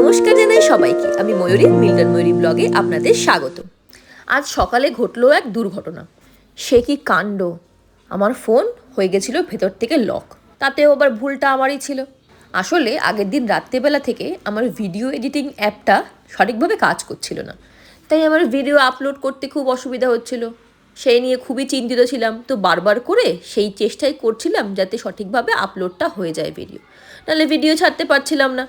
নমস্কার জানাই সবাইকে। আমি ময়ূরী, মিল্টন ময়ূরী ব্লগে আপনাদের স্বাগত। আজ সকালে ঘটলো এক দুর্ঘটনা। সে কি কাণ্ড? আমার ফোন হয়ে গেছিল ভেতর থেকে লক। তাতেও আবার ভুলটা আমারই ছিল। আসলে আগের দিন রাত্রেবেলা থেকে আমার ভিডিও এডিটিং অ্যাপটা সঠিকভাবে কাজ করছিল না। তাই আমার ভিডিও আপলোড করতে খুব অসুবিধা হচ্ছিল। সেই নিয়ে খুবই চিন্তিত ছিলাম। তো বারবার করে সেই চেষ্টাই করছিলাম যাতে সঠিকভাবে আপলোডটা হয়ে যায় ভিডিও। নাহলে ভিডিও ছাড়তে পারছিলাম না।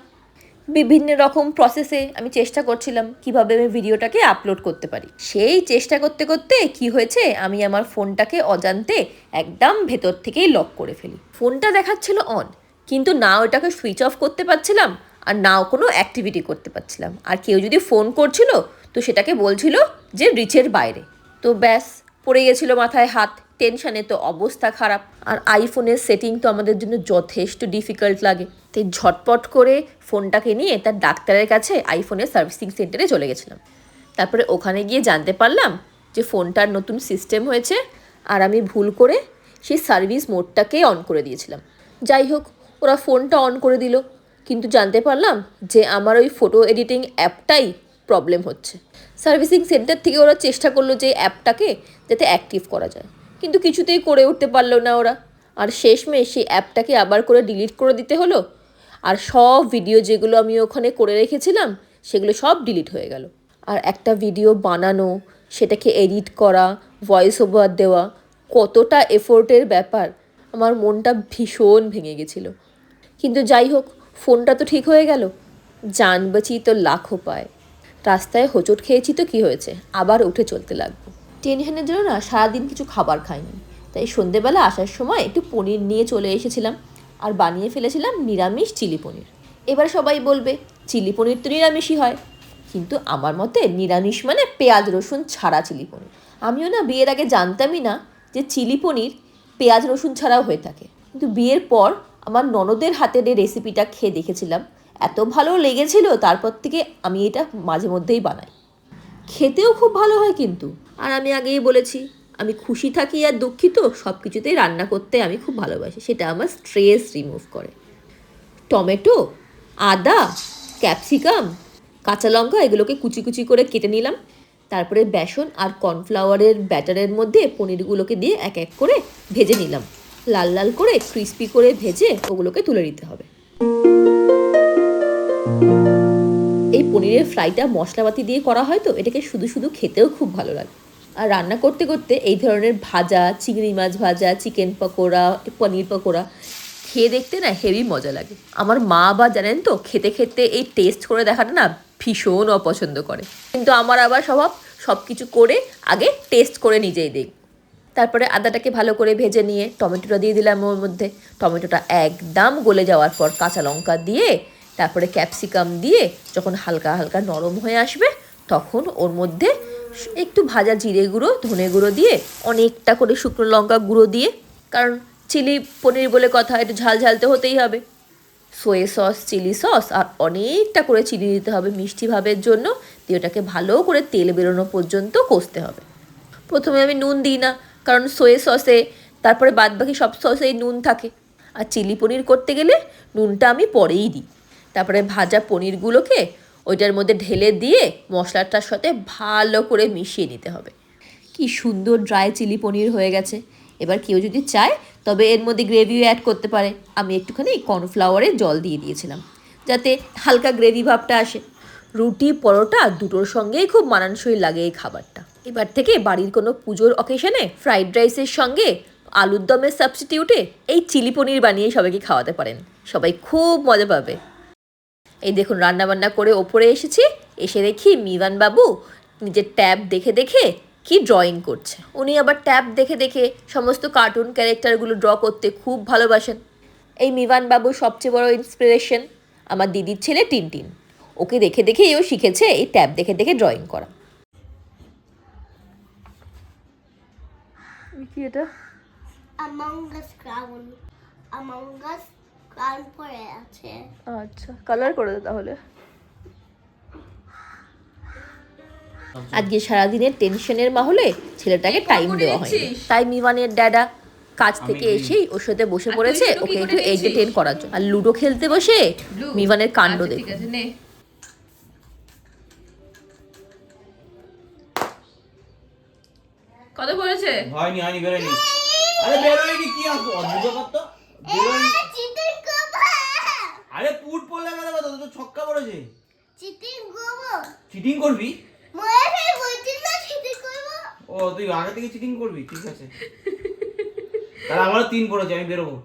বিভিন্ন রকম প্রসেসে আমি চেষ্টা করছিলাম কীভাবে আমি ভিডিওটাকে আপলোড করতে পারি। সেই চেষ্টা করতে করতে কি হয়েছে? আমি আমার ফোনটাকে অজান্তে একদম ভেতর থেকেই লক করে ফেলি। ফোনটা দেখাচ্ছিল অন কিন্তু না ওটাকে সুইচ অফ করতে পারছিলাম আর নাও কোনো অ্যাক্টিভিটি করতে পারছিলাম। আর কেউ যদি ফোন করছিল, তো সেটাকে বলছিল যে রিচের বাইরে। তো ব্যাস, পড়ে গেছিল মাথায় হাত। টেনশানে তো অবস্থা খারাপ। আর আইফোনের সেটিং তো আমাদের জন্য যথেষ্ট ডিফিকাল্ট লাগে। তাই ঝটপট করে ফোনটাকে নিয়ে তার ডাক্তারের কাছে আইফোনের সার্ভিসিং সেন্টারে চলে গেছিলাম। তারপরে ওখানে গিয়ে জানতে পারলাম যে ফোনটার নতুন সিস্টেম হয়েছে আর আমি ভুল করে সেই সার্ভিস মোডটাকেই অন করে দিয়েছিলাম। যাই হোক, ওরা ফোনটা অন করে দিল। কিন্তু জানতে পারলাম যে আমার ওই ফটো এডিটিং অ্যাপটাই প্রবলেম হচ্ছে। সার্ভিসিং সেন্টার থেকে ওরা চেষ্টা করল যে অ্যাপটাকে যাতে অ্যাক্টিভ করা যায়। কিন্তু কিছুতেই করে উঠতে পারল না ওরা। আর শেষমেশ সেই অ্যাপটাকে আবার করে ডিলিট করে দিতে হলো। আর সব ভিডিও যেগুলো আমি ওখানে করে রেখেছিলাম, সেগুলো সব ডিলিট হয়ে গেল। আর একটা ভিডিও বানানো, সেটাকে এডিট করা ভয়েস ওভার দেওয়া, কতটা এফোর্টের ব্যাপার, আমার মনটা ভীষণ ভেঙে গেছিল। কিন্তু যাই হোক ফোনটা তো ঠিক হয়ে গেল। জান বাঁচি তো লাখও পায়। রাস্তায় হোঁচট খেয়েছি তো কি হয়েছে? আবার উঠে চলতে লাগবো। টেনশনের জন্য না, সারাদিন কিছু খাবার খাইনি। তাই সন্ধেবেলা আসার সময় একটু পনির নিয়ে চলে এসেছিলাম আর বানিয়ে ফেলেছিলাম নিরামিষ চিলি পনির। এবার সবাই বলবে, চিলি পনির তো নিরামিষই হয়। কিন্তু আমার মতে নিরামিষ মানে পেঁয়াজ, রসুন ছাড়া চিলি পনির। আমিও না বিয়ের আগে জানতামই না যে চিলি পনির পেঁয়াজ, রসুন ছাড়াও হয়ে থাকে। কিন্তু বিয়ের পর আমার ননদের হাতের রেসিপিটা খেয়ে দেখেছিলাম। এত ভালো লেগেছিল, তারপর থেকে আমি এটা মাঝে মধ্যেই বানাই। খেতেও খুব ভালো হয় কিন্তু। আর আমি আগেই বলেছি, আমি খুশি থাকি আর দুঃখিত সব কিছুতেই রান্না করতে আমি খুব ভালোবাসি, সেটা আমার স্ট্রেস রিমুভ করে। টমেটো, আদা ক্যাপসিকাম কাঁচা লঙ্কা, এগুলোকে কুচি কুচি করে কেটে নিলাম। তারপরে বেসন আর কর্নফ্লাওয়ারের ব্যাটারের মধ্যে পনিরগুলোকে দিয়ে এক এক করে ভেজে নিলাম। লাল লাল করে ক্রিস্পি করে ভেজে ওগুলোকে তুলে নিতে হবে। এই পনিরের ফ্রাইটা মশলাপাতি দিয়ে করা হয় তো, এটাকে শুধু শুধু খেতেও খুব ভালো লাগে। আর রান্না করতে করতে এই ধরনের ভাজা, চিংড়ি মাছ ভাজা চিকেন পকোড়া, পনির পকোড়া খেয়ে দেখতে না হেভি মজা লাগে। আমার মা বা জানেন তো, খেতে খেতে এই টেস্ট করে দেখাটা না ভীষণ অপছন্দ করে। কিন্তু আমার আবার স্বভাব সব কিছু করে আগে টেস্ট করে নিজেই দেখ তারপরে আদাটাকে ভালো করে ভেজে নিয়ে টমেটোটা দিয়ে দিলাম ওর মধ্যে। টমেটোটা একদম গলে যাওয়ার পর কাঁচা লঙ্কা দিয়ে, তারপরে ক্যাপসিকাম দিয়ে যখন হালকা হালকা নরম হয়ে আসবে, তখন ওর মধ্যে একটু ভাজা জিরে গুঁড়ো, ধনে গুঁড়ো দিয়ে অনেকটা করে শুকনো লঙ্কা গুঁড়ো দিয়ে, কারণ চিলি পনির বলে কথা, একটু ঝাল ঝালতে হতেই হবে। সোয়ে সস, চিলি সস, আর অনেকটা করে চিনি দিতে হবে মিষ্টি ভাবের জন্য, দিয়ে ওটাকে ভালো করে তেল বেরোনো পর্যন্ত কষতে হবে। প্রথমে আমি নুন দিই না, কারণ সোয়ে সসে, তারপরে বাদ বাকি সব সসেই নুন থাকে। আর চিলি পনির করতে গেলে নুনটা আমি পরেই দিই। তারপরে ভাজা পনিরগুলোকে ওইটার মধ্যে ঢেলে দিয়ে মশলাটার সাথে ভালো করে মিশিয়ে নিতে হবে। কি সুন্দর ড্রাই চিলি পনির হয়ে গেছে। এবার কেউ যদি চায় তবে এর মধ্যে গ্রেভিও অ্যাড করতে পারে। আমি একটুখানি কর্নফ্লাওয়ারে জল দিয়ে দিয়েছিলাম যাতে হালকা গ্রেভি ভাবটা আসে। রুটি পরোটা দুটোর সঙ্গেই খুব মানানসই লাগে এই খাবারটা। এবার থেকে বাড়ির কোনো পুজোর অকেশনে ফ্রাইড রাইসের সঙ্গে আলুর দমের সাবস্টিটিউটে এই চিলি পনির বানিয়ে সবাইকে খাওয়াতে পারেন। সবাই খুব মজা পাবে। এই দেখুন রান্না বান্না করে ওপরে এসেছি। এসে দেখি মিবান বাবু নিজের ট্যাব দেখে দেখে কি ড্রয়িং করছে। উনি আবার ট্যাব দেখে দেখে সমস্ত কার্টুন ক্যারেক্টারগুলো ড্র করতে খুব ভালোবাসেন। এই মিবান বাবুর সবচেয়ে বড় ইন্সপিরেশন আমার দিদির ছেলে টিনটিন। ওকে দেখে দেখেই ও শিখেছে এই ট্যাব দেখে দেখে ড্রয়িং করা। কি এটা? Among Us Crown. Among Us কাল পরে আছে। আচ্ছা কালার করে দে তাহলে। আজকে সারাদিনের টেনশনের মাহলে ছেলেটাকে টাইম দেওয়া হয়নি। তাই মিমানের ড্যাডা কাজ থেকে এসেই ওর সাথে বসে পড়েছে ওকে একটু এন্টারটেন করার জন্য। আর লুডো খেলতে বসে মিমানের কাণ্ড দেখে। কত পড়েছে? হয়নি হয়নি বেরোয়নি। আরে বেরোয়নি কি আঁকো অদ্ভুত চিটিং করবি? ও তুই আগে থেকে চিটিং করবি? ঠিক আছে। তাহলে আমারও তিন পড়েছে আমি বেরোবো।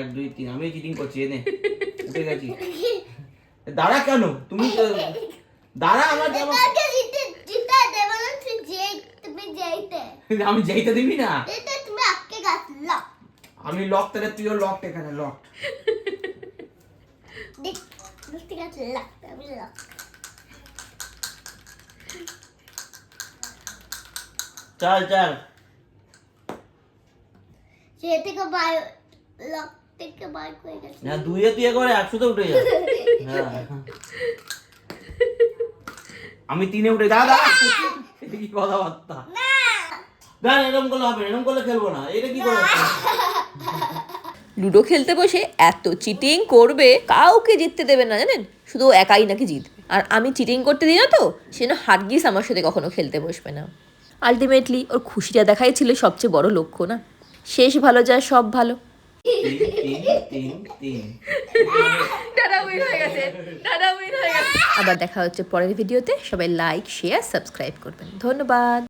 এক দুই তিন আমি চিটিং করছি এনে। উঠে গেছি। দাঁড়া কেন? তুমি তো দাঁড়া আমার আমি যাইতে দিবি না? আমি লক তাহলে তুইও লক এখানে লক দেখ ঠিক আছে লাগ আমি লাগ চল চল। সে থেকে বাই লক থেকে বাই করে গেছে। না দুইয়ে তুই করে একশোতে উঠে যা হ্যাঁ। আমি তিনে উঠে এটা কি কথাবার্তা? না। না এরকম করলে হবে এরকম করলে খেলব না। এটা কি করে? লুডো খেলতে বসে এত চিটিং করবে কাউকে জিততে দেবে না জানেন? শুধু একাই নাকি জিতবে। আর আমি চিটিং করতে দিই না তো সে না হারগিস আমার সাথে কখনো খেলতে বসবে না। আলটিমেটলি ওর খুশিটা দেখাই ছিল সবচেয়ে বড় লক্ষ্য না? শেষ ভালো যায় সব ভালো। আবার দেখা হচ্ছে পরের ভিডিওতে। সবাই লাইক শেয়ার সাবস্ক্রাইব করবেন। ধন্যবাদ।